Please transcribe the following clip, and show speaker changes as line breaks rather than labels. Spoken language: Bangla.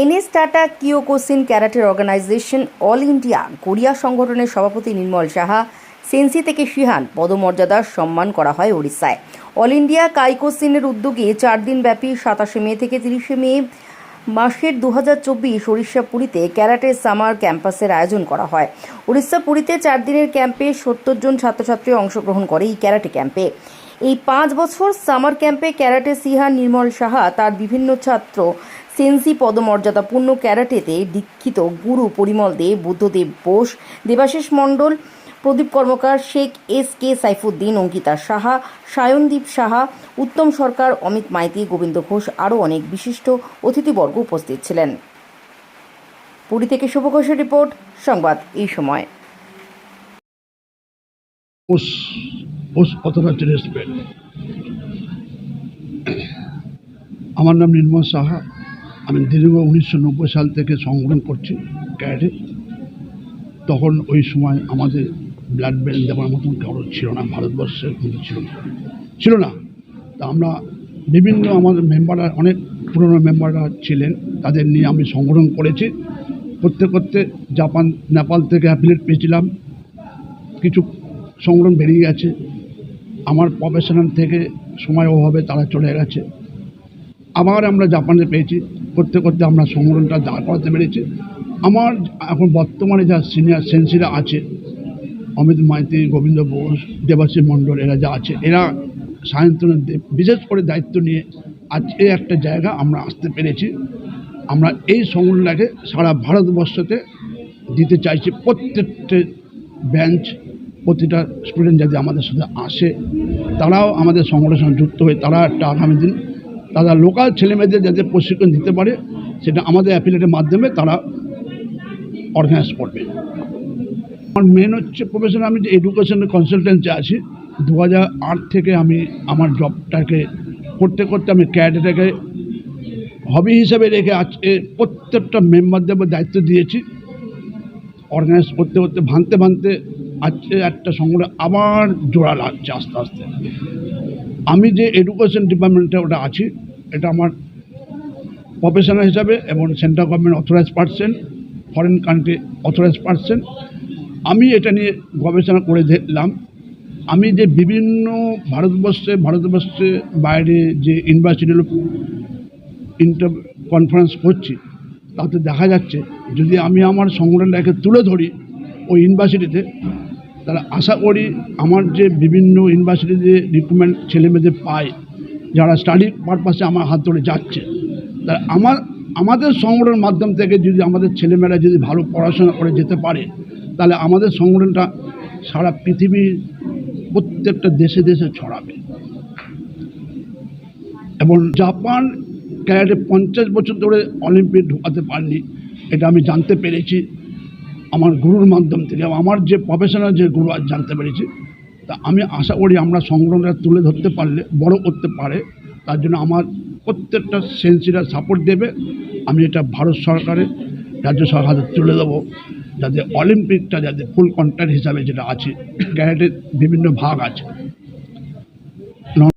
এনএস টাটা কিয়োকোসিন ক্যারাটের অর্গানাইজেশন অল ইন্ডিয়া, কোরিয়া সংগঠনের সভাপতি নির্মল সাহা, সেন্সি থেকে শিহান পদমর্যাদার সম্মান করা হয় ওড়িশায়। অল ইন্ডিয়া কাইকোসিনের উদ্যোগে চার দিনব্যাপী সাতাশে মে থেকে তিরিশে মে মাসের দু হাজার চব্বিশ উড়িষ্যা পুরীতে ক্যারাটে সামার ক্যাম্পাসের আয়োজন করা হয়। উড়িষ্যা পুরীতে চার দিনের ক্যাম্পে সত্তর জন ছাত্রছাত্রী অংশগ্রহণ করে এই ক্যারাটে ক্যাম্পে। এই পাঁচ বছর সামার ক্যাম্পে ক্যারাটে সিহা নির্মল সাহা তার বিভিন্ন ছাত্র সেন্সি পদমর্যাদাপূর্ণ ক্যারাটেতে দীক্ষিত গুরু পরিমল দে, বুদ্ধদেব বোস, দেবাশিস মণ্ডল, প্রদীপ কর্মকার শেখ এস কে সাইফুদ্দিন, অঙ্কিতা সাহা, সায়নদীপ সাহা, উত্তম সরকার, অমিত মাইতি, গোবিন্দ ঘোষ আরও অনেক বিশিষ্ট অতিথিবর্গ উপস্থিত ছিলেন। পুরী থেকে শুভ ঘোষের রিপোর্ট, সংবাদ এই সময়।
আমার নাম নির্মল সাহা। আমি দীর্ঘ উনিশশো নব্বই সাল থেকে সংগ্রাম করছি ক্যারেটে। তখন ওই সময় আমাদের ব্লাড ব্যাংক দেওয়ার মতন কারও ছিল না, ভারতবর্ষের কিন্তু ছিল না। ছিল না। তা আমরা বিভিন্ন আমাদের মেম্বাররা অনেক পুরনো মেম্বাররা ছিলেন, তাদের নিয়ে আমি সংগ্রহ করেছি। করতে করতে জাপান, নেপাল থেকে অ্যাপিলেট পেয়েছিলাম। কিছু সংগ্রহ বেরিয়ে গেছে। আমার প্রফেশনাল থেকে সময় অভাবে তারা চলে গেছে। আবার আমরা জাপানে পেয়েছি। করতে করতে আমরা সংগঠনটা দাঁড় করাতে পেরেছি। আমার এখন বর্তমানে যা সিনিয়র সেন্সিরা আছে, অমিত মাইতি, গোবিন্দ বোস দেবাশী মণ্ডল, এরা যা আছে, এরা সায়ন্তনের বিশেষ করে দায়িত্ব নিয়ে আজ এই একটা জায়গা আমরা আসতে পেরেছি। আমরা এই সংগঠনটাকে সারা ভারতবর্ষতে দিতে চাইছি। প্রত্যেকটা বেঞ্চ প্রতিটা স্টুডেন্ট যদি আমাদের সাথে আসে, তারাও আমাদের সংগঠনের সঙ্গে যুক্ত হয়ে তারা একটা আগামী দিন তারা লোকাল ছেলেমেয়েদের যাতে প্রশিক্ষণ দিতে পারে, সেটা আমাদের অ্যাফিলেটের মাধ্যমে তারা অর্গানাইজ করবে। আমার মেন হচ্ছে প্রফেশন আমি যে এডুকেশনের কনসালটেন্সি আছি দু থেকে আমি আমার জবটাকে করতে করতে আমি ক্যাডেটাকে হবি হিসেবে রেখে আজকে প্রত্যেকটা মেম্বারদের দায়িত্ব দিয়েছি। অর্গানাইজ করতে করতে, ভাঙতে ভাঙতে আজকে একটা সংগঠন আবার জোড়া লাগছে আস্তে আস্তে। আমি যে এডুকেশন ডিপার্টমেন্টে ওটা আছি, এটা আমার প্রফেশনাল হিসাবে এবং central government authorise person foreign country authorise person আমি এটা নিয়ে গবেষণা করে দেখলাম। আমি যে বিভিন্ন ভারতবর্ষে ভারতবর্ষে বাইরে যে ইউনিভার্সিটিগুলো ইন্টার কনফারেন্স করছি, তাতে দেখা যাচ্ছে, যদি আমি আমার সংগঠনটাকে তুলে ধরি, ওই ইউনিভার্সিটিতে তাহলে আশা করি আমার যে বিভিন্ন ইউনিভার্সিটিতে রিক্রুটমেন্ট ছেলেমেয়েদের পায়, যারা স্টাডি পারপাসে আমার হাত ধরে যাচ্ছে তা আমার, আমাদের সংগঠনের মাধ্যম থেকে যদি আমাদের ছেলেমেয়েরা যদি ভালো পড়াশোনা করে যেতে পারে, তাহলে আমাদের সংগঠনটা সারা পৃথিবীর প্রত্যেকটা দেশে দেশে ছড়াবে। এবং জাপান ক্যারাটে পঞ্চাশ বছর ধরে অলিম্পিক ঢোকাতে পারেনি, এটা আমি জানতে পেরেছি। আমার গুরুর মাধ্যম থেকে আমার যে প্রফেশনাল যে গুরু আজ জানতে পেরেছি, তা আমি আশা করি আমরা সংগ্রহটা তুলে ধরতে পারলে, বড় করতে পারে। তার জন্য আমার প্রত্যেকটা সেন্সিরা সাপোর্ট দেবে। আমি এটা ভারত সরকারের, রাজ্য সরকারের তুলে দেবো। যাতে অলিম্পিকটা যাতে ফুল কন্ট্যাক্ট হিসাবে যেটা আছে ক্যারেটের বিভিন্ন ভাগ আছে।